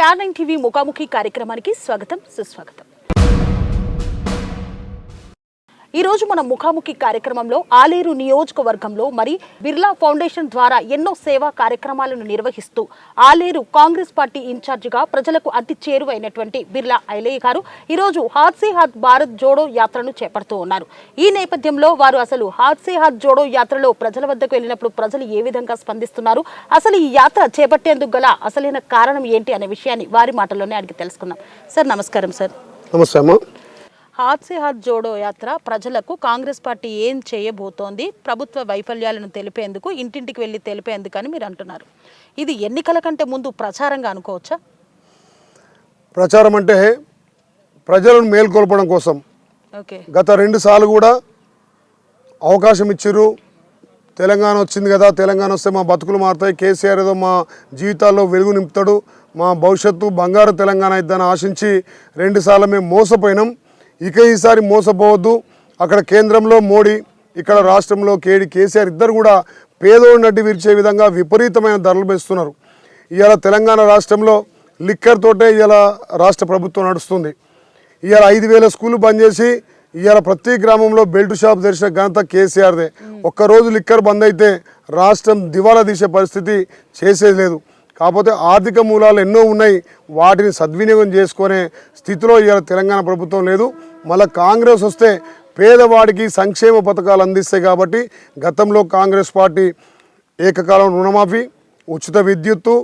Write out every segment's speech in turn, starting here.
TR TV ముఖాముఖి కార్యక్రమానికి స్వాగతం సుస్వాగతం. ఈ రోజు మన ముఖాముఖి కార్యక్రమంలో ఆలేరు నియోజకవర్గంలో మరి బిర్లా ఫౌండేషన్ ద్వారా ఎన్నో సేవా కార్యక్రమాలను నిర్వహిస్తూ ఆలేరు కాంగ్రెస్ పార్టీ ఇన్ఛార్జిగా ప్రజలకు అతి చేరువైనటువంటి బిర్లా ఐలయ్య గారు ఈరోజు హాత్ సే హాత్ భారత్ జోడో యాత్రను చేపడుతూ ఉన్నారు. ఈ నేపథ్యంలో వారు అసలు హాత్ సే హాత్ జోడో యాత్రలో ప్రజల వద్దకు వెళ్ళినప్పుడు ప్రజలు ఏ విధంగా స్పందిస్తున్నారు? అసలు ఈ యాత్ర చేపట్టేందుకు గల అసలైన కారణం ఏంటి అనే విషయాన్ని వారి మాటల్లోనే అడిగి తెలుసుకుందాం. సార్ నమస్కారం సార్. నమస్తే హాత్ సే హాత్ జోడో యాత్ర ప్రజలకు కాంగ్రెస్ పార్టీ ఏం చేయబోతోంది ప్రభుత్వ వైఫల్యాలను తెలిపేందుకు ఇంటింటికి వెళ్ళి తెలిపేందుకు అని మీరు అంటున్నారు. ఇది ఎన్నికల కంటే ముందు ప్రచారంగా అనుకోవచ్చా? ప్రచారం అంటే ప్రజలను మేల్కొల్పడం కోసం. ఓకే. గత రెండు సార్లు కూడా అవకాశం ఇచ్చిర్రు. తెలంగాణ వచ్చింది కదా తెలంగాణ వస్తే మా బతుకులు మారుతాయి. కేసీఆర్ ఏదో మా జీవితాల్లో వెలుగు నింపుతాడు. మా భవిష్యత్తు బంగారు తెలంగాణ ఇద్దని ఆశించి రెండు సార్లు మేము మోసపోయినాం. ఇక ఈసారి మోసపోవద్దు. అక్కడ కేంద్రంలో మోడీ ఇక్కడ రాష్ట్రంలో కేడి కేసీఆర్ ఇద్దరు కూడా పేదోడు నడ్డి విరిచే విధంగా విపరీతమైన ధరలు పెంచుతున్నారు ఇవాళ తెలంగాణ రాష్ట్రంలో లిక్కర్ తోటే ఇవాళ రాష్ట్ర ప్రభుత్వం నడుస్తుంది. ఇవాళ ఐదు వేల స్కూళ్ళు బంద్ చేసి ఇవాళ ప్రతి గ్రామంలో బెల్ట్ షాప్ తెరిచిన ఘనత కేసీఆర్దే. ఒక్కరోజు లిక్కర్ బంద్ అయితే రాష్ట్రం దివాలా తీసే పరిస్థితి చేసేది లేదు. కాకపోతే ఆర్థిక మూలాలు ఎన్నో ఉన్నాయి. వాటిని సద్వినియోగం చేసుకునే స్థితిలో ఇవాళ తెలంగాణ ప్రభుత్వం లేదు. మళ్ళీ కాంగ్రెస్ వస్తే పేదవాడికి సంక్షేమ పథకాలు అందిస్తాయి కాబట్టి గతంలో కాంగ్రెస్ పార్టీ ఏకకాలం రుణమాఫీ ఉచిత విద్యుత్తు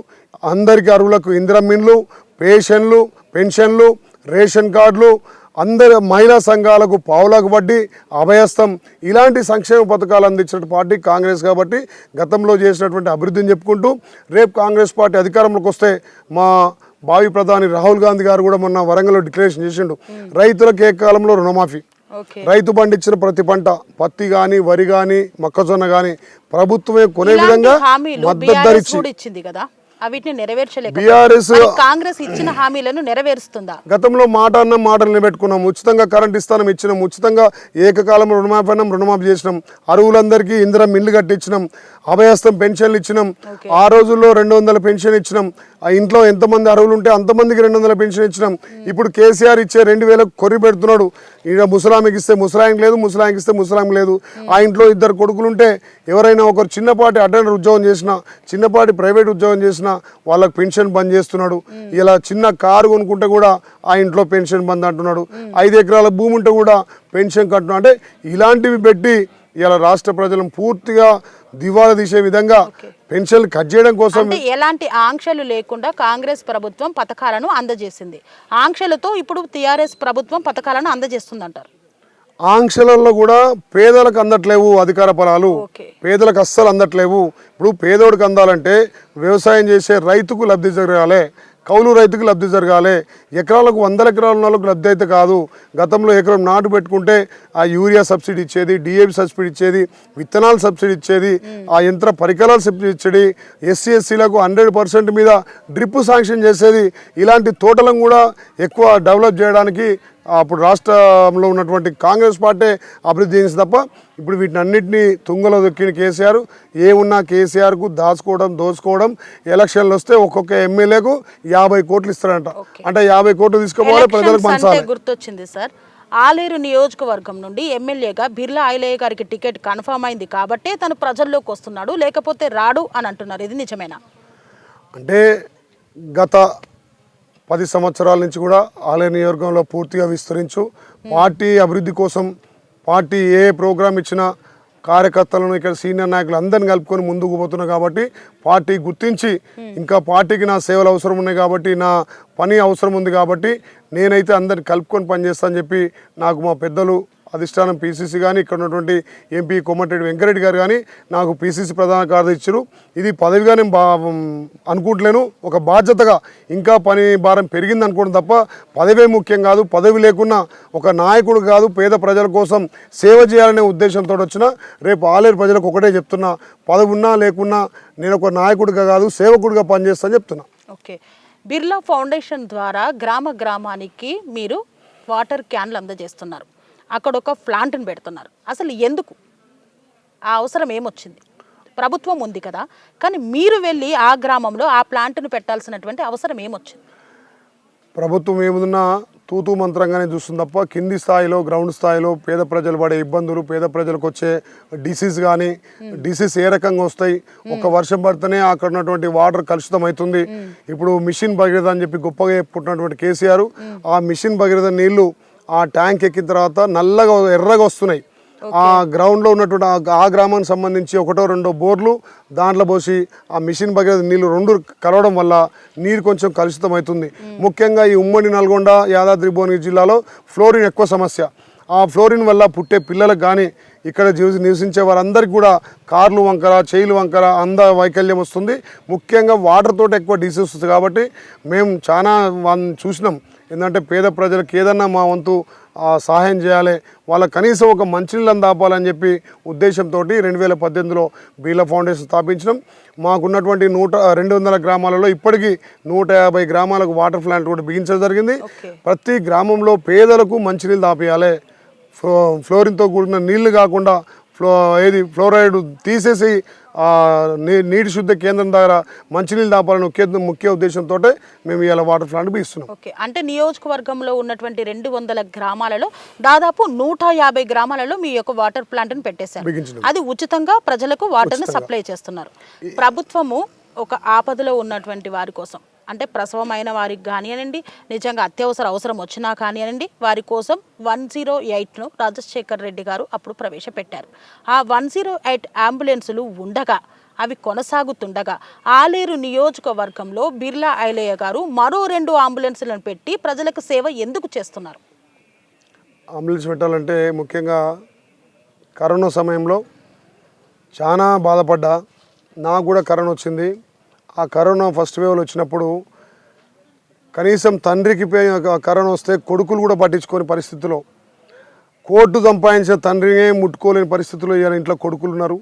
అందరికి అరువులకు ఇందిరమ్మిన్లు పేషన్లు పెన్షన్లు రేషన్ కార్డులు అందరి మహిళా సంఘాలకు పావులకు వడ్డీ అభయస్థం ఇలాంటి సంక్షేమ పథకాలు అందించిన పార్టీ కాంగ్రెస్ కాబట్టి గతంలో చేసినటువంటి అభివృద్ధిని చెప్పుకుంటూ రేపు కాంగ్రెస్ పార్టీ అధికారంలోకి వస్తే మా భావి ప్రధాని రాహుల్ గాంధీ గారు కూడా మొన్న వరంగల్లో డిక్లరేషన్ చేసిండు. రైతులకు ఏ కాలంలో రుణమాఫీ? రైతు పండించిన ప్రతి పంట పత్తి కానీ వరి కానీ మొక్కజొన్న కానీ ప్రభుత్వమే కొనే విధంగా మద్దతు ధర బీఆర్ఎస్ ఇచ్చి కూడా ఇచ్చింది కదా? బీఆర్ఎస్ మరి కాంగ్రెస్ ఇచ్చిన హామీలను నెరవేరుస్తుందా? గతంలో మాట అన్నాం మాటలు నిలబెట్టుకున్నాం. ఉచితంగా కరెంట్ ఇస్తానం ఇచ్చినాం. ఉచితంగా ఏకకాలంలో రుణమాఫీ అన్నాం రుణమాఫీ చేసినాం. అరువులందరికీ ఇందిరం ఇల్లు కట్టించినాం. అభయస్థం పెన్షన్లు ఇచ్చినాం. ఆ రోజుల్లో రెండు వందల పెన్షన్ ఇచ్చినాం. ఆ ఇంట్లో ఎంతమంది అరువులు ఉంటే అంతమందికి రెండు వందల పెన్షన్ ఇచ్చినాం. ఇప్పుడు కేసీఆర్ ఇచ్చే రెండు వేలకు కొర్రి పెడుతున్నాడు. ఇక ముసలామికి ఇస్తే ముసలాంకి లేదు ముసలాంకి ఇస్తే ముసలాంకి లేదు. ఆ ఇంట్లో ఇద్దరు కొడుకులు ఉంటే ఎవరైనా ఒకరు చిన్నపాటి అటెండర్ ఉద్యోగం చేసినా చిన్నపాటి ప్రైవేట్ ఉద్యోగం చేసినా వాళ్ళకి పెన్షన్ బంద్ చేస్తున్నాడు. ఇలా చిన్న కారు కొనుక్కుంటే కూడా ఆ ఇంట్లో పెన్షన్ బంద్ అంటున్నాడు. ఐదు ఎకరాల భూమి ఉంటే కూడా పెన్షన్ కట్టున్నాడు అంటే ఇలాంటివి పెట్టి ఇలా రాష్ట్ర ప్రజలను పూర్తిగా దివాలా తీసే విధంగా పెన్షన్లు కట్ చేయడం కోసం ఎలాంటి ఆంక్షలు లేకుండా కాంగ్రెస్ ప్రభుత్వం పథకాలను అందజేసింది. ఆంక్షలతో ఇప్పుడు టిఆర్ఎస్ ప్రభుత్వం పథకాలను అందజేస్తుంది అంటారు ఆంక్షలలో కూడా పేదలకు అందట్లేవు అధికార ఫలాలు పేదలకు అస్సలు అందట్లేవు. ఇప్పుడు పేదోడికి అందాలంటే వ్యవసాయం చేసే రైతుకు లబ్ధి జరగాలి కౌలు రైతుకు లబ్ధి జరగాలి. ఎకరాలకు వందల ఎకరాల వాళ్ళకు లబ్ధి అయితే కాదు. గతంలో ఎకరం నాటు పెట్టుకుంటే ఆ యూరియా సబ్సిడీ ఇచ్చేది డిఏపి సబ్సిడీ ఇచ్చేది విత్తనాలు సబ్సిడీ ఇచ్చేది ఆ యంత్ర పరికరాలు సబ్సిడీ ఇచ్చేది ఎస్సీ ఎస్సీలకు హండ్రెడ్ పర్సెంట్ మీద డ్రిప్ శాంక్షన్ చేసేది. ఇలాంటి తోటలను కూడా ఎక్కువ డెవలప్ చేయడానికి అప్పుడు రాష్ట్రంలో ఉన్నటువంటి కాంగ్రెస్ పార్టీ అభివృద్ధి చేసింది తప్ప ఇప్పుడు వీటిని అన్నింటినీ తుంగలో దొక్కిన కేసీఆర్ ఏమున్నా కేసీఆర్కు దాచుకోవడం దోచుకోవడం ఎలక్షన్లు వస్తే ఒక్కొక్క ఎమ్మెల్యేకు యాభై కోట్లు ఇస్తారంట. అంటే యాభై కోట్లు తీసుకోవాలి ప్రజలకు పంచాలి. గుర్తొచ్చింది సార్. ఆలేరు నియోజకవర్గం నుండి ఎమ్మెల్యేగా బిర్లా ఐలయ్య గారికి టికెట్ కన్ఫర్మ్ అయింది కాబట్టే తను ప్రజల్లోకి వస్తున్నాడు లేకపోతే రాడు అని అంటున్నారు. ఇది నిజమేనా? అంటే గత పది సంవత్సరాల నుంచి కూడా ఆలయ నియోజకవర్గంలో పూర్తిగా విస్తరించు. పార్టీ అభివృద్ధి కోసం పార్టీ ఏ ప్రోగ్రాం ఇచ్చినా కార్యకర్తలను ఇక్కడ సీనియర్ నాయకులు అందరిని కలుపుకొని ముందుకు పోతున్నాయి కాబట్టి పార్టీ గుర్తించి ఇంకా పార్టీకి నా సేవలు అవసరం ఉన్నాయి కాబట్టి నా పని అవసరం ఉంది కాబట్టి నేనైతే అందరిని కలుపుకొని పనిచేస్తానని చెప్పి నాకు మా పెద్దలు అధిష్టానం పీసీసీ కానీ ఇక్కడ ఉన్నటువంటి ఎంపీ కొమ్మటిరెడ్డి వెంకరెడ్డి గారు కానీ నాకు పీసీసీ ప్రధాన కార్యదర్శి ఇచ్చారు ఇది పదవిగా నేను బా అనుకుంటలేను. ఒక బాధ్యతగా ఇంకా పని భారం పెరిగింది అనుకోవడం తప్ప పదవే ముఖ్యం కాదు. పదవి లేకున్నా ఒక నాయకుడు కాదు. పేద ప్రజల కోసం సేవ చేయాలనే ఉద్దేశంతో వచ్చిన రేపు ఆలేరు ప్రజలకు ఒకటే చెప్తున్నా. పదవి ఉన్నా లేకున్నా నేను ఒక నాయకుడిగా కాదు సేవకుడిగా పనిచేస్తాను చెప్తున్నా. ఓకే. బిర్లా ఫౌండేషన్ ద్వారా గ్రామ గ్రామానికి మీరు వాటర్ క్యాన్లు అందజేస్తున్నారు. అక్కడ ఒక ప్లాంట్ని పెడుతున్నారు. అసలు ఎందుకు? ఆ అవసరం ఏమొచ్చింది? ప్రభుత్వం ఉంది కదా కానీ మీరు వెళ్ళి ఆ గ్రామంలో ఆ ప్లాంట్ను పెట్టాల్సినటువంటి అవసరం ఏమొచ్చింది? ప్రభుత్వం ఏమున్నా తూతూ మంత్రంగానే చూస్తుంది తప్ప కింది స్థాయిలో గ్రౌండ్ స్థాయిలో పేద ప్రజలు పడే ఇబ్బందులు పేద ప్రజలకు వచ్చే డిసీజ్ కానీ డిసీజ్ ఏ రకంగా వస్తాయి? ఒక వర్షం పడితేనే అక్కడ ఉన్నటువంటి వాటర్ కలుషితం అవుతుంది ఇప్పుడు మిషన్ భగీరథ అని చెప్పి గొప్పగా చెప్పుకుంటున్నటువంటి కేసీఆర్ ఆ మిషన్ భగీరథ నీళ్ళు ఆ ట్యాంక్ ఎక్కిన తర్వాత నల్లగా ఎర్రగా వస్తున్నాయి. ఆ గ్రౌండ్లో ఉన్నటువంటి ఆ- గ్రామానికి సంబంధించి ఒకటో రెండో బోర్లు దాంట్లో పోసి ఆ మిషన్ భగీరథ నీళ్ళు రెండు కలవడం వల్ల నీరు కొంచెం కలుషితం అవుతుంది ముఖ్యంగా ఈ ఉమ్మడి నల్గొండ యాదాద్రి భువనగిరి జిల్లాలో ఫ్లోరిన్ ఎక్కువ సమస్య. ఆ ఫ్లోరిన్ వల్ల పుట్టే పిల్లలకు కానీ ఇక్కడ జీవి నివసించే వారందరికీ కూడా కార్లు వంకర చేయిలు వంకర అంద వైకల్యం వస్తుంది. ముఖ్యంగా వాటర్ తోటి ఎక్కువ డిసీజ్ వస్తుంది కాబట్టి మేము చాలా చూసినాం. ఏంటంటే పేద ప్రజలకు ఏదన్నా మా వంతు సహాయం చేయాలి. వాళ్ళ కనీసం ఒక మంచినీళ్ళని దాపాలని చెప్పి ఉద్దేశంతో రెండు వేల పద్దెనిమిదిలో బీలా ఫౌండేషన్ స్థాపించడం. మాకున్నటువంటి నూట రెండు వందల గ్రామాలలో ఇప్పటికీ నూట యాభై గ్రామాలకు వాటర్ ప్లాంట్ కూడా బిగించడం జరిగింది. ప్రతి గ్రామంలో పేదలకు మంచినీళ్ళు దాపియాలి. ఫ్లో ఫ్లోరిన్తో కూడిన నీళ్ళు కాకుండా ఫ్లో ఏది ఫ్లోరైడ్ తీసేసి నీటి శుద్ధ కేంద్రం దగ్గర మంచినీళ్ళు దాపాలని ముఖ్య ముఖ్య ఉద్దేశంతో మేము ఇలా వాటర్ ప్లాంట్ బిగిస్తున్నాం. ఓకే. అంటే నియోజకవర్గంలో ఉన్నటువంటి రెండు వందల గ్రామాలలో దాదాపు నూట యాభై గ్రామాలలో మీ యొక్క వాటర్ ప్లాంట్ని పెట్టేశారు. అది ఉచితంగా ప్రజలకు వాటర్ని సప్లై చేస్తున్నారు. ప్రభుత్వము ఒక ఆపదలో ఉన్నటువంటి వారి కోసం అంటే ప్రసవమైన వారికి కానివ్వండి నిజంగా అత్యవసర అవసరం వచ్చినా కానివ్వండి వారి కోసం వన్ జీరో ఎయిట్ను రాజశేఖర్ రెడ్డి గారు అప్పుడు ప్రవేశపెట్టారు. ఆ వన్ జీరో ఎయిట్ అంబులెన్సులు ఉండగా అవి కొనసాగుతుండగా ఆలేరు నియోజకవర్గంలో బిర్లా ఐలయ్య గారు మరో రెండు అంబులెన్సులను పెట్టి ప్రజలకు సేవ ఎందుకు చేస్తున్నారు? అంబులెన్స్ పెట్టాలంటే ముఖ్యంగా కరోనా సమయంలో చాలా బాధపడ్డా నాకు కూడా కరోనా వచ్చింది. ఆ కరోనా ఫస్ట్ వేవ్లో వచ్చినప్పుడు కనీసం తండ్రికి కరోనా వస్తే కొడుకులు కూడా పట్టించుకోని పరిస్థితిలో కోర్టు సంపాదించిన తండ్రినే ముట్టుకోలేని పరిస్థితిలో ఇవాళ ఇంట్లో కొడుకులు ఉన్నారు.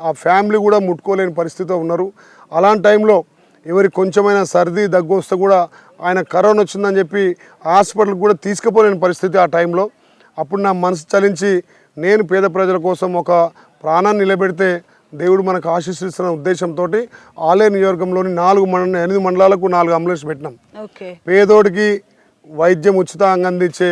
ఆ ఫ్యామిలీ కూడా ముట్టుకోలేని పరిస్థితిలో ఉన్నారు. అలాంటి టైంలో ఎవరి కొంచెమైనా సర్ది దగ్గు వస్తే కూడా ఆయన కరోనా వచ్చిందని చెప్పి హాస్పిటల్కి కూడా తీసుకుపోలేని పరిస్థితి ఆ టైంలో. అప్పుడు నా మనసు చలించి నేను పేద ప్రజల కోసం ఒక ప్రాణాన్ని నిలబెడితే దేవుడు మనకు ఆశీస్సిస్తున్న ఉద్దేశంతో ఆలయ నియోజకంలోని నాలుగు మండల ఎనిమిది మండలాలకు నాలుగు అంబులెన్స్ పెట్టినాం. పేదోడికి వైద్యం ఉచితంగా అందించే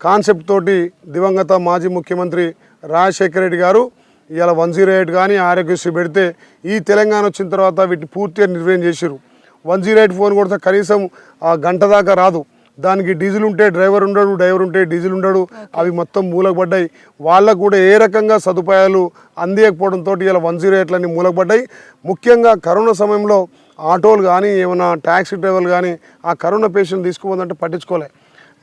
కాన్సెప్ట్ తోటి దివంగత మాజీ ముఖ్యమంత్రి రాజశేఖర రెడ్డి గారు ఇవాళ వన్ జీరో ఎయిట్ కానీ ఆరోగ్యశ్రీ పెడితే ఈ తెలంగాణ వచ్చిన తర్వాత వీటిని పూర్తిగా నిర్వహణ చేశారు వన్ జీరో ఎయిట్ ఫోన్ కొడితే కనీసం ఆ గంట దాకా రాదు. దానికి డీజిల్ ఉంటే డ్రైవర్ ఉండడు డ్రైవర్ ఉంటే డీజిల్ ఉండడు. అవి మొత్తం మూలకపడ్డాయి వాళ్ళకు కూడా ఏ రకంగా సదుపాయాలు అందియకపోవడంతో ఇలా వన్ జీరో ఎయిట్లన్నీ మూలకపడ్డాయి ముఖ్యంగా కరోనా సమయంలో ఆటోలు కానీ ఏమైనా ట్యాక్సీ డ్రైవర్లు కానీ ఆ కరోనా పేషెంట్ తీసుకుపోదంటే పట్టించుకోలే.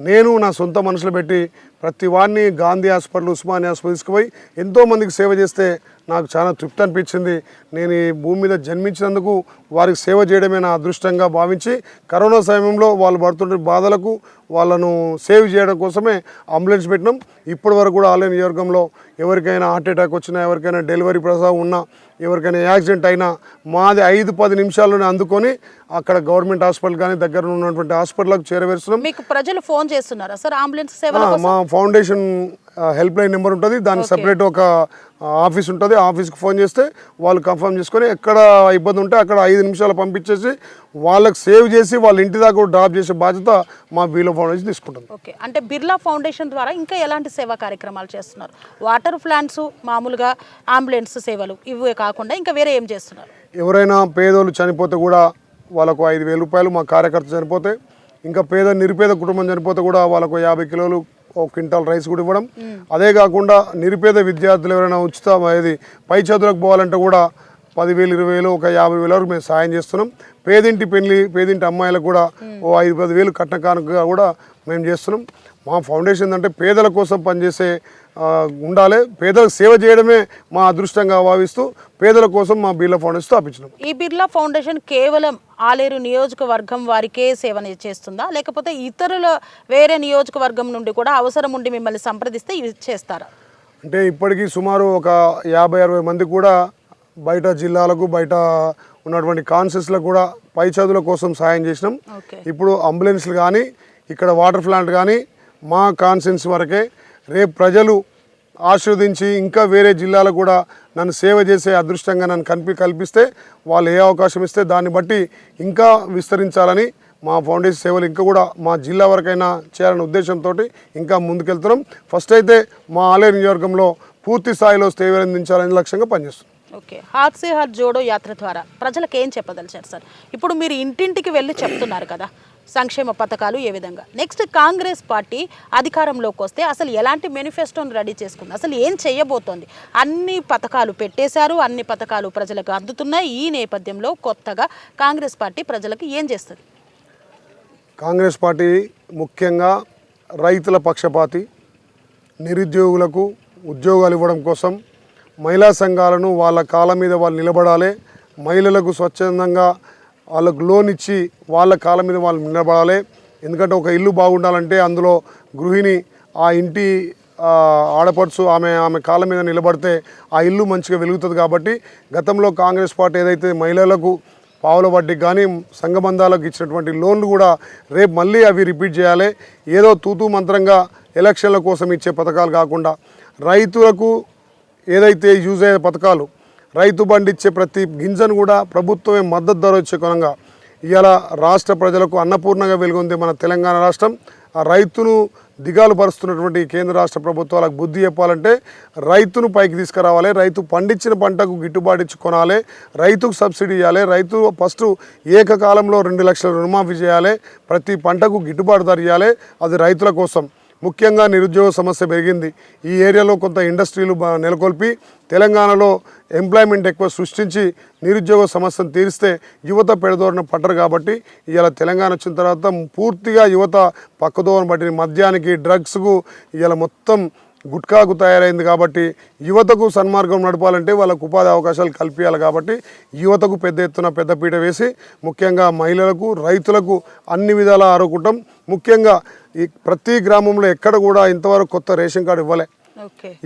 నేను నా సొంత మనసులో పెట్టి ప్రతి వాడిని గాంధీ హాస్పిటల్ ఉస్మానియా హాస్పిటల్ తీసుకుపోయి ఎంతోమందికి సేవ చేస్తే నాకు చాలా తృప్తి అనిపించింది. నేను ఈ భూమి మీద జన్మించినందుకు వారికి సేవ చేయడమే నా అదృష్టంగా భావించి కరోనా సమయంలో వాళ్ళు పడుతున్న బాధలకు వాళ్ళను సేవ్ చేయడం కోసమే అంబులెన్స్ పెట్టినాం. ఇప్పటి వరకు కూడా ఆలయ నియోజకంలో ఎవరికైనా హార్ట్ అటాక్ వచ్చినా ఎవరికైనా డెలివరీ ప్రసవం ఉన్నా ఎవరికైనా యాక్సిడెంట్ అయినా మాది ఐదు పది నిమిషాల్లోనే అందుకొని అక్కడ గవర్నమెంట్ హాస్పిటల్ కానీ దగ్గర ఉన్నటువంటి హాస్పిటల్కి చేరవేస్తున్నాం మీకు ప్రజలు ఫోన్ చేస్తున్నారా సార్? అంబులెన్స్ కోసం? మా ఫౌండేషన్ హెల్ప్ లైన్ నెంబర్ ఉంటుంది. దానికి సపరేట్ ఒక ఆఫీస్ ఉంటుంది ఆఫీస్కి ఫోన్ చేస్తే వాళ్ళు కన్ఫర్మ్ చేసుకొని ఎక్కడ ఇబ్బంది ఉంటే అక్కడ ఐదు నిమిషాలు పంపించేసి వాళ్ళకి సేవ్ చేసి వాళ్ళ ఇంటి దాకా డ్రాప్ చేసే బాధ్యత మా బీలో ఫౌండేషన్ తీసుకుంటుంది. ఓకే. అంటే బిర్లా ఫౌండేషన్ ద్వారా ఇంకా ఎలాంటి సేవా కార్యక్రమాలు చేస్తున్నారు? వాటర్ ప్లాంట్స్ మామూలుగా అంబులెన్స్ సేవలు ఇవే కాకుండా ఇంకా వేరే ఏం చేస్తున్నారు? ఎవరైనా పేదోళ్ళు చనిపోతే కూడా వాళ్ళకు ఐదు వేల రూపాయలు మా కార్యకర్త చనిపోతే ఇంకా పేద నిరుపేద కుటుంబం చనిపోతే కూడా వాళ్ళకు యాభై కిలోలు ఒక క్వింటాల్ రైస్ కూడా ఇవ్వడం. అదే కాకుండా నిరుపేద విద్యార్థులు ఎవరైనా ఉచిత ఇది పై చదువులకు పోవాలంటే కూడా పదివేలు ఇరవై వేలు ఒక యాభై వేల వరకు మేము సాయం చేస్తున్నాం. పేదింటి పెళ్ళి పేదింటి అమ్మాయిలకు కూడా ఓ ఐదు పది వేలు కట్న కానుకగా కూడా మేము చేస్తున్నాం. మా ఫౌండేషన్ అంటే పేదల కోసం పనిచేసే ఉండాలి. పేదలకు సేవ చేయడమే మా అదృష్టంగా భావిస్తూ పేదల కోసం మా బీర్లా ఫౌండేషన్ స్థాపించినాం. ఈ బిర్లా ఫౌండేషన్ కేవలం ఆలేరు నియోజకవర్గం వారికే సేవ చేస్తుందా? లేకపోతే ఇతరుల వేరే నియోజకవర్గం నుండి కూడా అవసరం ఉండి మిమ్మల్ని సంప్రదిస్తే ఇవి చేస్తారా? అంటే ఇప్పటికీ సుమారు ఒక యాభై అరవై మంది కూడా బయట జిల్లాలకు బయట ఉన్నటువంటి కాన్సెస్లకు కూడా పై చదువుల కోసం సాయం చేసినాం. ఇప్పుడు అంబులెన్స్లు కానీ ఇక్కడ వాటర్ ప్లాంట్ కానీ మా కాన్సెన్స్ వరకే రేపు ప్రజలు ఆశీర్వదించి ఇంకా వేరే జిల్లాలో కూడా నన్ను సేవ చేసే అదృష్టంగా నన్ను కల్పి కల్పిస్తే వాళ్ళు ఏ అవకాశం ఇస్తే దాన్ని బట్టి ఇంకా విస్తరించాలని మా ఫౌండేషన్ సేవలు ఇంకా కూడా మా జిల్లా వరకైనా చేయాలనే ఉద్దేశంతో ఇంకా ముందుకెళ్తున్నాం. ఫస్ట్ అయితే మా ఆలయ నియోజకవర్గంలో పూర్తి స్థాయిలో సేవలు అందించాలనే లక్ష్యంగా పనిచేస్తున్నాం. ఓకే. హాత్ సే హాత్ జోడో యాత్ర ద్వారా ప్రజలకు ఏం చెప్పదలిచారు సార్? ఇప్పుడు మీరు ఇంటింటికి వెళ్ళి చెప్తున్నారు కదా. సంక్షేమ పథకాలు ఏ విధంగా? నెక్స్ట్ కాంగ్రెస్ పార్టీ అధికారంలోకి వస్తే అసలు ఎలాంటి మేనిఫెస్టోని రెడీ చేసుకుంది? అసలు ఏం చేయబోతోంది? అన్ని పథకాలు పెట్టేశారు అన్ని పథకాలు ప్రజలకు అందుతున్నాయి. ఈ నేపథ్యంలో కొత్తగా కాంగ్రెస్ పార్టీ ప్రజలకు ఏం చేస్తుంది? కాంగ్రెస్ పార్టీ ముఖ్యంగా రైతుల పక్షపాతి నిరుద్యోగులకు ఉద్యోగాలు ఇవ్వడం కోసం మహిళా సంఘాలను వాళ్ళ కాళ్ళ మీద వాళ్ళు నిలబడాలి మహిళలకు స్వచ్ఛందంగా వాళ్ళకు లోన్ ఇచ్చి వాళ్ళ కాళ్ళ మీద వాళ్ళు నిలబడాలి. ఎందుకంటే ఒక ఇల్లు బాగుండాలంటే అందులో గృహిణి ఆ ఇంటి ఆడపడుచు ఆమె ఆమె కాళ్ళ మీద నిలబడితే ఆ ఇల్లు మంచిగా వెలుగుతుంది కాబట్టి గతంలో కాంగ్రెస్ పార్టీ ఏదైతే మహిళలకు పావుల వడ్డీకి కానీ సంఘబంధాలకు ఇచ్చినటువంటి లోన్లు కూడా రేపు మళ్ళీ అవి రిపీట్ చేయాలి. ఏదో తూతూ మంత్రంగా ఎలక్షన్ల కోసం ఇచ్చే పథకాలు కాకుండా రైతులకు ఏదైతే యూజ్ అయ్యే పథకాలు రైతు బండి ఇచ్చే ప్రతి గింజను కూడా ప్రభుత్వమే మద్దతు ధర వచ్చే కొనంగా ఇవాళ రాష్ట్ర ప్రజలకు అన్నపూర్ణంగా వెలుగుంది మన తెలంగాణ రాష్ట్రం. ఆ రైతును దిగాలు పరుస్తున్నటువంటి కేంద్ర రాష్ట్ర ప్రభుత్వాలకు బుద్ధి చెప్పాలంటే రైతును పైకి తీసుకురావాలి రైతు పండించిన పంటకు గిట్టుబాటు ఇచ్చి కొనాలి రైతుకు సబ్సిడీ ఇవ్వాలి రైతు ఫస్ట్ ఏకకాలంలో రెండు లక్షల రుణమాఫీ చేయాలి ప్రతి పంటకు గిట్టుబాటు ధర ఇవ్వాలి అది రైతుల కోసం. ముఖ్యంగా నిరుద్యోగ సమస్య పెరిగింది. ఈ ఏరియాలో కొంత ఇండస్ట్రీలు నెలకొల్పి తెలంగాణలో ఎంప్లాయ్మెంట్ ఎక్కువ సృష్టించి నిరుద్యోగ సమస్యను తీరిస్తే యువత పెడదోరణ పట్టరు కాబట్టి ఇలా తెలంగాణ వచ్చిన తర్వాత పూర్తిగా యువత పక్కదోరణ పట్టిన మద్యానికి డ్రగ్స్కు ఇలా మొత్తం గుట్కాకు తయారైంది కాబట్టి యువతకు సన్మార్గం నడపాలంటే వాళ్ళకు ఉపాధి అవకాశాలు కల్పించాలి కాబట్టి యువతకు పెద్ద ఎత్తున పెద్దపీట వేసి ముఖ్యంగా మహిళలకు రైతులకు అన్ని విధాలా ఆరోకుంటాం ముఖ్యంగా ఈ ప్రతి గ్రామంలో ఎక్కడ కూడా ఇంతవరకు కొత్త రేషన్ కార్డు ఇవ్వలే.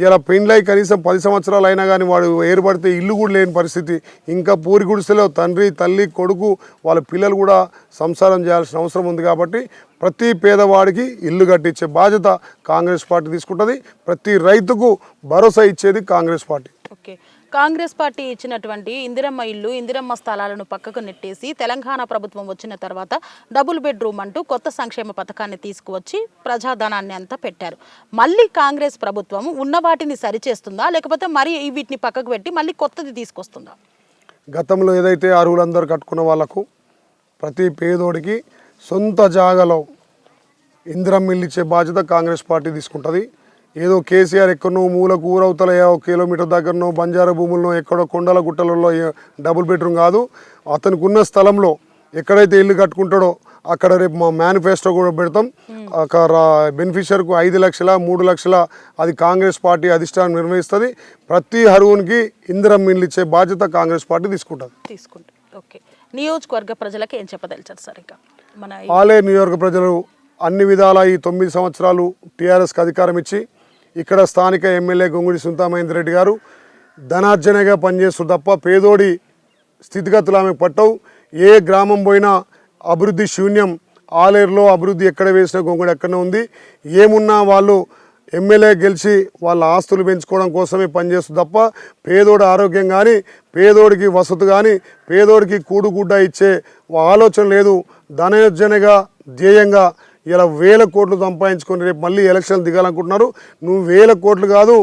ఇలా పెండ్లై కనీసం పది సంవత్సరాలు అయినా కానీ వాడు ఏర్పడితే ఇల్లు కూడా లేని పరిస్థితి. ఇంకా పూరి గుడిసెలో తండ్రి తల్లి కొడుకు వాళ్ళ పిల్లలు కూడా సంసారం చేయాల్సిన అవసరం ఉంది కాబట్టి ప్రతి పేదవాడికి ఇల్లు కట్టించే బాధ్యత కాంగ్రెస్ పార్టీ తీసుకుంటుంది. ప్రతి రైతుకు భరోసా ఇచ్చేది Congress party. Okay. Congress party ఇచ్చినటువంటి ఇందిరమ్మ ఇల్లు ఇందిరమ్మ స్థలాలను పక్కకు నెట్టేసి తెలంగాణ ప్రభుత్వం వచ్చిన తర్వాత డబుల్ బెడ్రూమ్ అంటూ కొత్త సంక్షేమ పథకాన్ని తీసుకువచ్చి ప్రజాధనాన్ని అంతా పెట్టారు. మళ్ళీ కాంగ్రెస్ ప్రభుత్వం ఉన్న వాటిని సరిచేస్తుందా? లేకపోతే మరి వీటిని పక్కకు పెట్టి మళ్ళీ కొత్తది తీసుకొస్తుందా? గతంలో ఏదైతే అర్హులందరూ కట్టుకున్న వాళ్ళకు ప్రతి పేదోడికి సొంత జాగాలో ఇందిరమ్మ ఇల్లు ఇచ్చే బాధ్యత కాంగ్రెస్ పార్టీ తీసుకుంటుంది. ఏదో కేసీఆర్ ఎక్కడనో ఏ ఒక కిలోమీటర్ దగ్గరనో బంజారా భూముల్లో ఎక్కడో కొండల గుట్టలలో డబుల్ బెడ్రూమ్ కాదు. అతనికి ఉన్న స్థలంలో ఎక్కడైతే ఇల్లు కట్టుకుంటాడో అక్కడ రేపు మా మేనిఫెస్టో కూడా పెడతాం. అక్కడ బెనిఫిషియర్కు ఐదు లక్షల మూడు లక్షల అది కాంగ్రెస్ పార్టీ అధిష్టానం నిర్వహిస్తుంది ప్రతి అరువునికి ఇందిరం మిల్లు ఇచ్చే బాధ్యత కాంగ్రెస్ పార్టీ తీసుకుంటుంది. తీసుకుంటే ఓకే. నియోజకవర్గ ప్రజలకు ఏం చెప్పదలిచారు సార్ ఇక? మన ఈ- ఆలయ నియోజక ప్రజలు అన్ని విధాల ఈ తొమ్మిది సంవత్సరాలు టీఆర్ఎస్కి అధికారం ఇచ్చి ఇక్కడ స్థానిక ఎమ్మెల్యే గొంగుడి సుంతామహేందర్ రెడ్డి గారు ధనార్జనగా పనిచేస్తారు తప్ప పేదోడి స్థితిగతులు ఆమె పట్టవు. ఏ గ్రామం పోయినా అభివృద్ధి శూన్యం ఆలేరులో అభివృద్ధి ఎక్కడ వేసిన గొంగుడు ఎక్కడనే ఉంది. ఏమున్నా వాళ్ళు ఎమ్మెల్యే గెలిచి వాళ్ళ ఆస్తులు పెంచుకోవడం కోసమే పనిచేస్తుంది తప్ప పేదోడి ఆరోగ్యం కానీ పేదోడికి వసతి కానీ పేదోడికి కూడుగుడ్డ ఇచ్చే ఆలోచన లేదు. ధనయోజనగా ధ్యేయంగా ఇలా వేల కోట్లు సంపాదించుకొని రేపు మళ్ళీ ఎలక్షన్ దిగాలనుకుంటున్నారు. నువ్వు వేల కోట్లు కాదు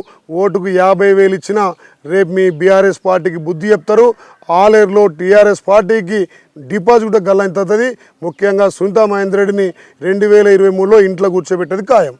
ఓటుకు యాభై వేలు ఇచ్చినా రేపు మీ బీఆర్ఎస్ పార్టీకి బుద్ధి చెప్తారు. ఆలేరులో టీఆర్ఎస్ పార్టీకి డిపాజిట్ గల్లంతది ముఖ్యంగా సునీతా మహేందర్ రెడ్డిని రెండు వేల ఇరవై మూడులో ఇంట్లో కూర్చోబెట్టేది ఖాయం.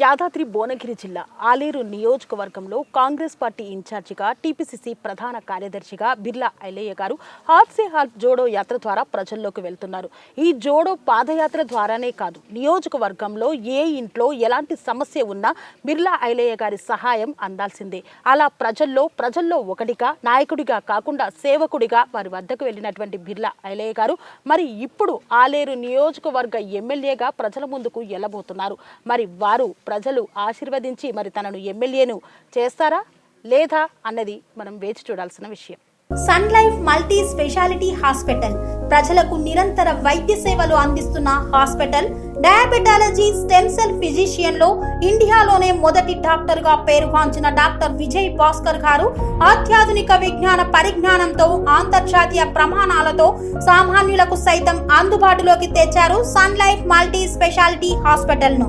యాదాద్రి భువనగిరి జిల్లా ఆలేరు నియోజకవర్గంలో కాంగ్రెస్ పార్టీ ఇన్ఛార్జిగా టీపీసీసీ ప్రధాన కార్యదర్శిగా బిర్లా ఐలయ్య గారు హాత్ సే హాత్ జోడో యాత్ర ద్వారా ప్రజల్లోకి వెళ్తున్నారు. ఈ జోడో పాదయాత్ర ద్వారానే కాదు నియోజకవర్గంలో ఏ ఇంట్లో ఎలాంటి సమస్య ఉన్నా బిర్లా ఐలయ్య గారి సహాయం అందాల్సిందే. అలా ప్రజల్లో ప్రజల్లో ఒకటిగా నాయకుడిగా కాకుండా సేవకుడిగా వారి వద్దకు వెళ్ళినటువంటి బిర్లా ఐలయ్య గారు మరి ఇప్పుడు ఆలేరు నియోజకవర్గ ఎమ్మెల్యేగా ప్రజల ముందుకు వెళ్ళబోతున్నారు మరి వారు ప్రజలు ఆశీర్వదించి మరి తనను ఎమ్మెల్యేను చేస్తారా లేదా అన్నది మనం వేచి చూడాల్సిన విషయం. Sun Life multi speciality hospital ప్రజలకు నిరంతర వైద్య సేవలు అందిస్తున్న హాస్పిటల్ డయాబెటాలజీ స్టెమ్ సెల్ ఫిజిషియన్లో ఇండియాలోనే మొదటి డాక్టర్గా పేరుగాంచిన డాక్టర్ విజయ్ భాస్కర్ గారు అత్యాధునిక విజ్ఞాన పరిజ్ఞానంతో అంతర్జాతీయ ప్రమాణాలతో సామాన్యులకు సైతం అందుబాటులోకి తెచ్చారు సన్ లైఫ్ మల్టీ స్పెషాలిటీ హాస్పిటల్ను